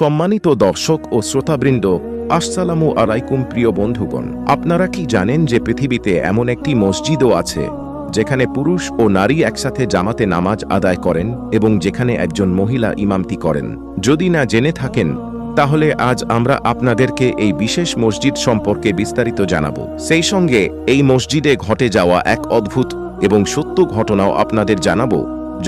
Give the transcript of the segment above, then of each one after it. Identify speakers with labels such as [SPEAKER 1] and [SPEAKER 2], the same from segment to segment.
[SPEAKER 1] সম্মানিত দর্শক ও শ্রোতাবৃন্দ, আসসালামু আলাইকুম প্রিয় বন্ধুগণ। আপনারা কি জানেন যে পৃথিবীতে এমন একটি মসজিদও আছে, যেখানে পুরুষ ও নারী একসাথে জামাতে নামাজ আদায় করেন এবং যেখানে একজন মহিলা ইমামতি করেন? যদি না জেনে থাকেন, তাহলে আজ আমরা আপনাদেরকে এই বিশেষ মসজিদ সম্পর্কে বিস্তারিত জানাব। সেই সঙ্গে এই মসজিদে ঘটে যাওয়া এক অদ্ভুত এবং সত্য ঘটনাও আপনাদের জানাব,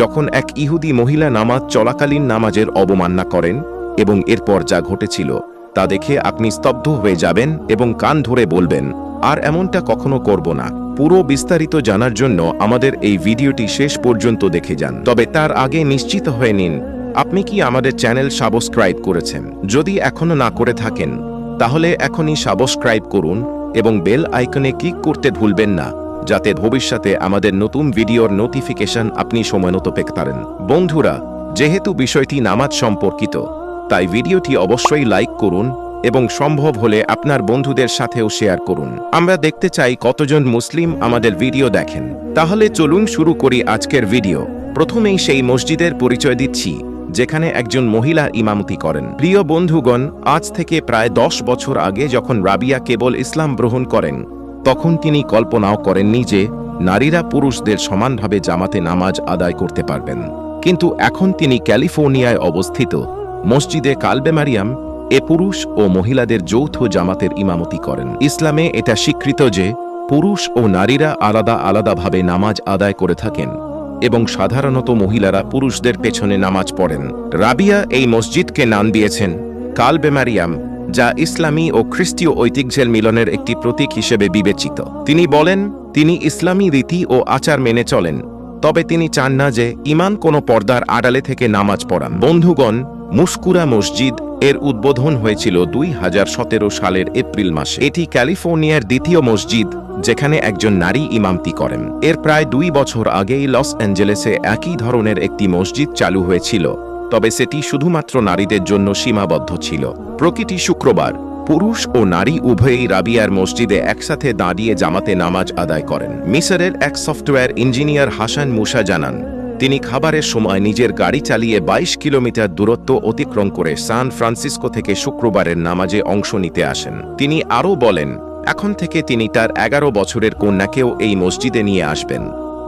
[SPEAKER 1] যখন এক ইহুদি মহিলা নামাজ চলাকালীন নামাজের অবমাননা করেন এবং এরপর যা ঘটেছিল, তা দেখে আপনি স্তব্ধ হয়ে যাবেন এবং কান ধরে বলবেন, আর এমনটা কখনো করব না। পুরো বিস্তারিত জানার জন্য আমাদের এই ভিডিওটি শেষ পর্যন্ত দেখে যান। তবে তার আগে নিশ্চিত হয়ে নিন, আপনি কি আমাদের চ্যানেল সাবস্ক্রাইব করেছেন? যদি এখনও না করে থাকেন, তাহলে এখনই সাবস্ক্রাইব করুন এবং বেল আইকনে ক্লিক করতে ভুলবেন না, যাতে ভবিষ্যতে আমাদের নতুন ভিডিওর নোটিফিকেশন আপনি সময়মতো পেতে পারেন। বন্ধুরা, যেহেতু বিষয়টি নামাজ সম্পর্কিত তাই ভিডিওটি অবশ্যই লাইক করুন এবং সম্ভব হলে আপনার বন্ধুদের সাথেও শেয়ার করুন। আমরা দেখতে চাই কতজন মুসলিম আমাদের ভিডিও দেখেন। তাহলে চলুন শুরু করি আজকের ভিডিও। প্রথমেই সেই মসজিদের পরিচয় দিচ্ছি, যেখানে একজন মহিলা ইমামতি করেন। প্রিয় বন্ধুগণ, আজ থেকে প্রায় দশ বছর আগে যখন রাবিয়া কেবল ইসলাম গ্রহণ করেন, তখন তিনি কল্পনাও করেননি যে নারীরা পুরুষদের সমানভাবে জামাতে নামাজ আদায় করতে পারবেন। কিন্তু এখন তিনি ক্যালিফোর্নিয়ায় অবস্থিত। মসজিদে কালবে মারিয়াম এ পুরুষ ও মহিলাদের যৌথ জামাতের ইমামতি করেন। ইসলামে এটা স্বীকৃত যে, পুরুষ ও নারীরা আলাদা আলাদাভাবে নামাজ আদায় করে থাকেন এবং সাধারণত মহিলারা পুরুষদের পেছনে নামাজ পড়েন। রাবিয়া এই মসজিদকে নাম দিয়েছেন কালবে মারিয়াম, যা ইসলামী ও খ্রিস্টীয় ঐতিহ্যের মিলনের একটি প্রতীক হিসেবে বিবেচিত। তিনি বলেন, তিনি ইসলামী রীতি ও আচার মেনে চলেন। তবে তিনি চান না যে ইমান কোনো পর্দার আড়ালে থেকে নামাজ পড়ান। বন্ধুগণ মুস্কুরা মসজিদ এর উদ্বোধন হয়েছিল দুই হাজার সতেরো সালের এপ্রিল মাসে। এটি ক্যালিফোর্নিয়ার দ্বিতীয় মসজিদ, যেখানে একজন নারী ইমামতি করেন। এর প্রায় দুই বছর আগেই লস অ্যাঞ্জেলেসে একই ধরনের একটি মসজিদ চালু হয়েছিল, তবে সেটি শুধুমাত্র নারীদের জন্য সীমাবদ্ধ ছিল। প্রকৃতি শুক্রবার পুরুষ ও নারী উভয়ই রাবিয়ার মসজিদে একসাথে দাঁড়িয়ে জামাতে নামাজ আদায় করেন। মিসরের এক সফটওয়্যার ইঞ্জিনিয়ার হাসান মুসা জানান, তিনি খাবারের সময় নিজের গাড়ি চালিয়ে ২২ কিলোমিটার দূরত্ব অতিক্রম করে সান ফ্রান্সিসকো থেকে শুক্রবারের নামাজে অংশ নিতে আসেন। তিনি আরও বলেন, এখন থেকে তিনি তার এগারো বছরের কন্যাকেও এই মসজিদে নিয়ে আসবেন,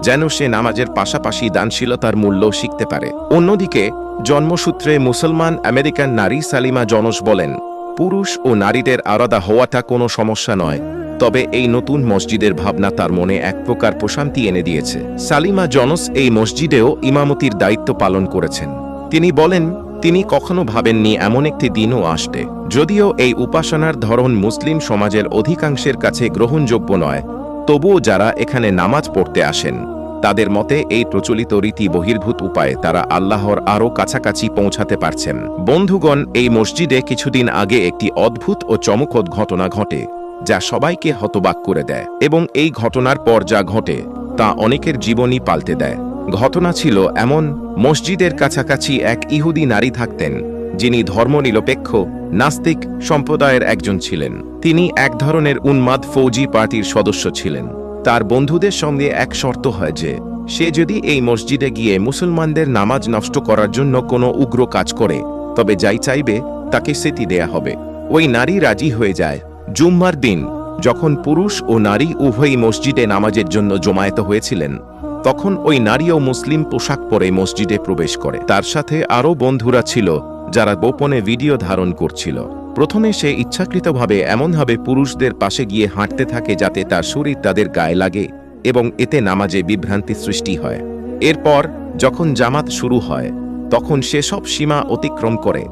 [SPEAKER 1] যেন সে নামাজের পাশাপাশি দানশীলতার মূল্য শিখতে পারে। অন্যদিকে, জন্মসূত্রে মুসলমান আমেরিকান নারী সালিমা জনস বলেন পুরুষ ও নারীদের আলাদা হওয়াটা কোনো সমস্যা নয়, তবে এই নতুন মসজিদের ভাবনা তার মনে এক প্রকার প্রশান্তি এনে দিয়েছে। সালিমা জনস এই মসজিদেও ইমামতির দায়িত্ব পালন করেছেন। তিনি বলেন, তিনি কখনো ভাবেননি এমন একটি দিনও আসবে, যদিও এই উপাসনার ধরন মুসলিম সমাজের অধিকাংশের কাছে গ্রহণযোগ্য নয়, তবুও যারা এখানে নামাজ পড়তে আসেন। তাদের মতে, এই প্রচলিত রীতি বহির্ভূত উপায়ে তারা আল্লাহর আরও কাছাকাছি পৌঁছাতে পারছেন। বন্ধুগণ, এই মসজিদে কিছুদিন আগে একটি অদ্ভুত ও চমকদ ঘটনা ঘটে, যা সবাইকে হতবাক করে দেয় এবং এই ঘটনার পর যা ঘটে, তা অনেকের জীবনই পাল্টে দেয়। ঘটনা ছিল এমন, মসজিদের কাছাকাছি এক ইহুদি নারী থাকতেন, যিনি ধর্মনিরপেক্ষ, নাস্তিক সম্প্রদায়ের একজন ছিলেন। তিনি এক ধরনের উন্মাদ ফৌজি পার্টির সদস্য ছিলেন। তার বন্ধুদের সঙ্গে এক শর্ত হয় যে, সে যদি এই মসজিদে গিয়ে মুসলমানদের নামাজ নষ্ট করার জন্য কোনো উগ্র কাজ করে, তবে যাই চাইবে, তাকে সেটি দেয়া হবে। ওই নারী রাজি হয়ে যায় জুম্মার দিন, যখন পুরুষ ও নারী উভয়ই মসজিদে নামাজের জন্য জমায়েত হয়েছিলেন। তখন ওই নারীও মুসলিম পোশাক পরে মসজিদে প্রবেশ করে। তার সাথে আরও বন্ধুরা ছিল, যারা গোপনে ভিডিও ধারণ করছিল। প্রথমে সে ইচ্ছাকৃতভাবে এমনভাবে পুরুষদের পাশে গিয়ে হাঁটতে থাকে যাতে তার শরীর তাদের গায়ে লাগে এবং এতে নামাজে বিভ্রান্তি সৃষ্টি হয়। এরপর, যখন জামাত শুরু হয়, তখন সে সব সীমা অতিক্রম করে,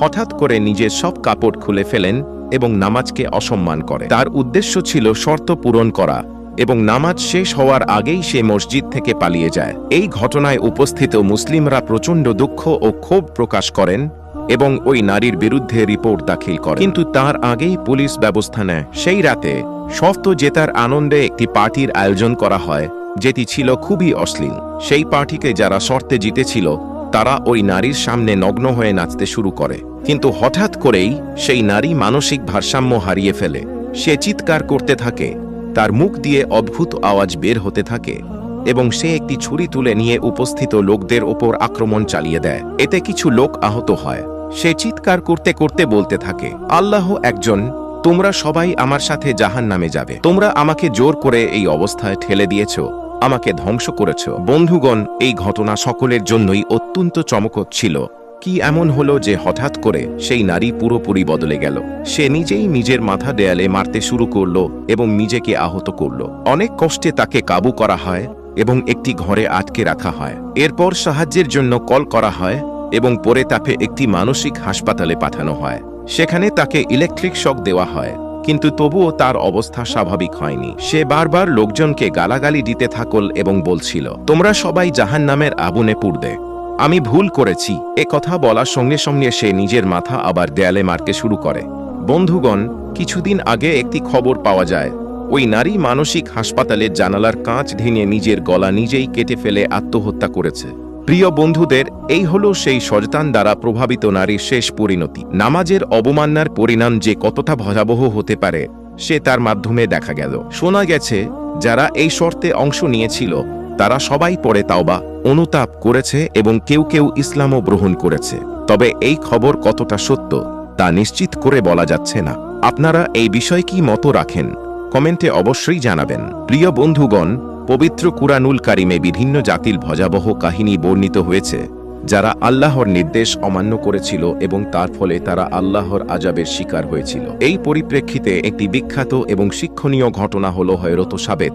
[SPEAKER 1] হঠাৎ করে নিজের সব কাপড় খুলে ফেলেন এবং নামাজকে অসম্মান করে। তার উদ্দেশ্য ছিল শর্ত পূরণ করা এবং নামাজ শেষ হওয়ার আগেই সে মসজিদ থেকে পালিয়ে যায়। এই ঘটনায় উপস্থিত মুসলিমরা প্রচণ্ড দুঃখ ও ক্ষোভ প্রকাশ করেন এবং ওই নারীর বিরুদ্ধে রিপোর্ট দাখিল করে কিন্তু তার আগেই পুলিশ ব্যবস্থা নেয়। সেই রাতে সফত জেতার আনন্দে একটি পার্টির আয়োজন করা হয়, যেটি ছিল খুবই অশ্লীল। সেই পার্টিকে যারা শর্তে জিতেছিল, তারা ওই নারীর সামনে নগ্ন হয়ে নাচতে শুরু করে। কিন্তু হঠাৎ করেই সেই নারী মানসিক ভারসাম্য হারিয়ে ফেলে। সে চিৎকার করতে থাকে, তার মুখ দিয়ে অদ্ভুত আওয়াজ বের হতে থাকে এবং সে একটি ছুরি তুলে নিয়ে উপস্থিত লোকদের ওপর আক্রমণ চালিয়ে দেয়। এতে কিছু লোক আহত হয়। সে চিৎকার করতে করতে বলতে থাকে, আল্লাহ একজন, তোমরা সবাই আমার সাথে জাহান নামে যাবে। তোমরা আমাকে জোর করে এই অবস্থায় ঠেলে দিয়েছ, আমাকে ধ্বংস করেছ। বন্ধুগণ, এই ঘটনা সকলের জন্যই অত্যন্ত চমকত ছিল। কি এমন হলো যে হঠাৎ করে সেই নারী পুরোপুরি বদলে গেল। সে নিজেই নিজের মাথা দেয়ালে মারতে শুরু করল এবং নিজেকে আহত করল। অনেক কষ্টে তাকে কাবু করা হয় এবং একটি ঘরে আটকে রাখা হয়। এরপর সাহায্যের জন্য কল করা হয় এবং পরে তাকে একটি মানসিক হাসপাতালে পাঠানো হয়। সেখানে তাকে ইলেকট্রিক শক দেওয়া হয়, কিন্তু তবুও তার অবস্থা স্বাভাবিক হয়নি। সে বারবার লোকজনকে গালাগালি দিতে থাকল এবং বলছিল, তোমরা সবাই জাহান নামের আগুনে পুড়বে। আমি ভুল করেছি। এ কথা বলার সঙ্গে সঙ্গে সে নিজের মাথা আবার দেয়ালে মারতে শুরু করে। বন্ধুগণ, কিছুদিন আগে একটি খবর পাওয়া যায়। ওই নারী মানসিক হাসপাতালের জানালার কাঁচ ভেঙে নিজের গলা নিজেই কেটে ফেলে আত্মহত্যা করেছে। প্রিয় বন্ধুদের, এই হলো সেই সজতান দ্বারা প্রভাবিত নারীর শেষ পরিণতি। নামাজের অবমাননার পরিণাম যে কতটা ভয়াবহ হতে পারে, সে তার মাধ্যমে দেখা গেল। শোনা গেছে, যারা এই শর্তে অংশ নিয়েছিল, তারা সবাই পরে তাওবা, অনুতাপ করেছে এবং কেউ কেউ ইসলামও গ্রহণ করেছে। তবে এই খবর কতটা সত্য, তা নিশ্চিত করে বলা যাচ্ছে না। আপনারা এই বিষয় কি মতো রাখেন, কমেন্টে অবশ্যই জানাবেন। প্রিয় বন্ধুগণ পবিত্র কুরানুল কারিমে বিভিন্ন জাতির ভজাবহ কাহিনী বর্ণিত হয়েছে, যারা আল্লাহর নির্দেশ অমান্য করেছিল এবং তার ফলে তারা আল্লাহর আজাবের শিকার হয়েছিল। এই পরিপ্রেক্ষিতে একটি বিখ্যাত এবং শিক্ষণীয় ঘটনা হল হয়রত সাবেদ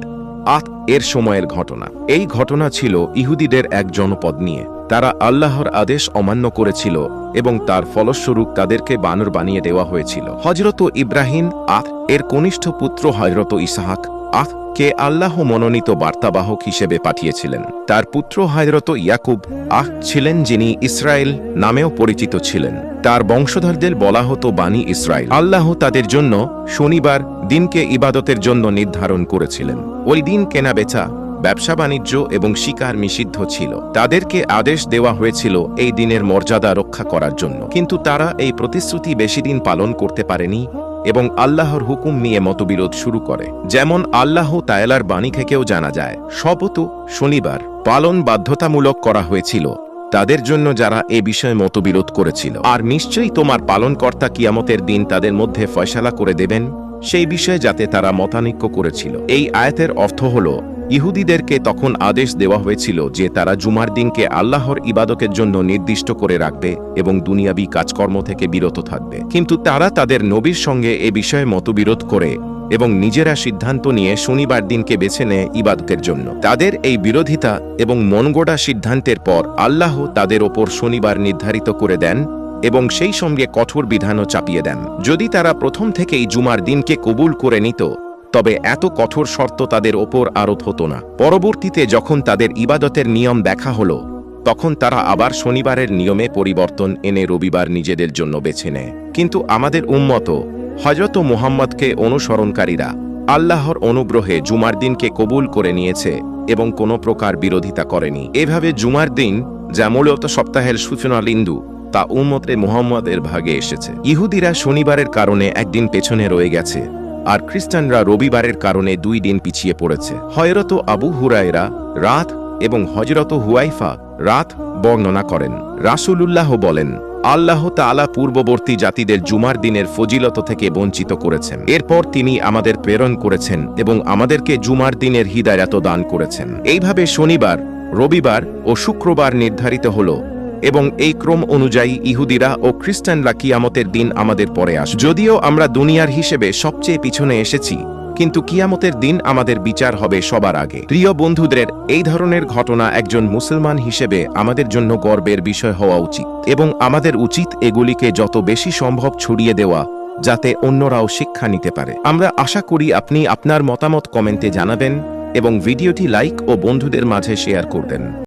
[SPEAKER 1] আত এর সময়ের ঘটনা। এই ঘটনা ছিল ইহুদিদের এক জনপদ নিয়ে। তারা আল্লাহর আদেশ অমান্য করেছিল এবং তার ফলস্বরূপ তাদেরকে বানর বানিয়ে দেওয়া হয়েছিল। হজরত ইব্রাহিম, আত এর কনিষ্ঠ পুত্র হজরত ইসাহাক আহ কে আল্লাহ মনোনীত বার্তাবাহক হিসেবে পাঠিয়েছিলেন। তার পুত্র হজরত ইয়াকুব আহ ছিলেন যিনি ইসরায়েল নামেও পরিচিত ছিলেন। তার বংশধরদের বলা হতো বাণী ইসরায়েল। আল্লাহ তাদের জন্য শনিবার দিনকে ইবাদতের জন্য নির্ধারণ করেছিলেন। ওই দিন কেনাবেচা, ব্যবসা বাণিজ্য এবং শিকার নিষিদ্ধ ছিল। তাদেরকে আদেশ দেওয়া হয়েছিল এই দিনের মর্যাদা রক্ষা করার জন্য। কিন্তু তারা এই প্রতিশ্রুতি বেশি দিন পালন করতে পারেনি এবং আল্লাহর হুকুম নিয়ে মতবিরোধ শুরু করে। যেমন আল্লাহ তায়ালার বাণী থেকেও জানা যায়, শপথ শনিবার পালন বাধ্যতামূলক করা হয়েছিল তাদের জন্য যারা এ বিষয়ে মতবিরোধ করেছিল। আর নিশ্চয়ই তোমার পালনকর্তা কিয়ামতের দিন তাদের মধ্যে ফয়সালা করে দেবেন, সেই বিষয়ে যাতে তারা মতানৈক্য করেছিল। এই আয়াতের অর্থ হল ইহুদিদেরকে তখন আদেশ দেওয়া হয়েছিল যে তারা জুমার দিনকে আল্লাহর ইবাদকের জন্য নির্দিষ্ট করে রাখবে এবং দুনিয়াবি কাজকর্ম থেকে বিরত থাকবে। কিন্তু তারা তাদের নবীর সঙ্গে এ বিষয়ে মতবিরোধ করে এবং নিজেরা সিদ্ধান্ত নিয়ে শনিবার দিনকে বেছে নেয় ইবাদতের জন্য। তাদের এই বিরোধিতা এবং মনগোড়া সিদ্ধান্তের পর আল্লাহ তাদের ওপর শনিবার নির্ধারিত করে দেন এবং সেই সঙ্গে কঠোর বিধানও চাপিয়ে দেন। যদি তারা প্রথম থেকেই জুমার দিনকে কবুল করে নিত তবে এত কঠোর শর্ত তাদের ওপর আরোপ হতো না। পরবর্তীতে যখন তাদের ইবাদতের নিয়ম দেখা হলো, তখন তারা আবার শনিবারের নিয়মে পরিবর্তন এনে রবিবার নিজেদের জন্য বেছে নেয়। কিন্তু আমাদের উম্মত হজরত মুহাম্মদকে অনুসরণকারীরা আল্লাহর অনুগ্রহে জুমার দিনকে কবুল করে নিয়েছে এবং কোনো প্রকার বিরোধিতা করেনি। এভাবে জুমার দিন, যা মূলত সপ্তাহের সূচনা লিন্দু তা উম্মতে মুহাম্মদের ভাগে এসেছে। ইহুদিরা শনিবারের কারণে একদিন পেছনে রয়ে গেছে। আর খ্রিস্টানরা রবিবারের কারণে দুই দিন পিছিয়ে পড়েছে। হয়রত আবু হুরায়রা রাত এবং হজরত হুয়াইফা রাত বর্ণনা করেন। রাসূলুল্লাহ বলেন, আল্লাহ তাআলা পূর্ববর্তী জাতিদের জুমার দিনের ফজিলত থেকে বঞ্চিত করেছেন। এরপর তিনি আমাদের প্রেরণ করেছেন এবং আমাদেরকে জুমার দিনের হৃদায়ত দান করেছেন। এইভাবে শনিবার, রবিবার ও শুক্রবার নির্ধারিত হল এবং এই ক্রম অনুযায়ী ইহুদিরা ও খ্রিস্টানরা কিয়ামতের দিন আমাদের পরে আস, যদিও আমরা দুনিয়ার হিসেবে সবচেয়ে পিছনে এসেছি, কিন্তু কিয়ামতের দিন আমাদের বিচার হবে সবার আগে। প্রিয় বন্ধুদের, এই ধরনের ঘটনা একজন মুসলমান হিসেবে আমাদের জন্য গর্বের বিষয় হওয়া উচিত, এবং আমাদের উচিত এগুলিকে যত বেশি সম্ভব ছড়িয়ে দেওয়া, যাতে অন্যরাও শিক্ষা নিতে পারে। আমরা আশা করি আপনি আপনার মতামত কমেন্টে জানাবেন এবং ভিডিওটি লাইক ও বন্ধুদের মাঝে শেয়ার করবেন।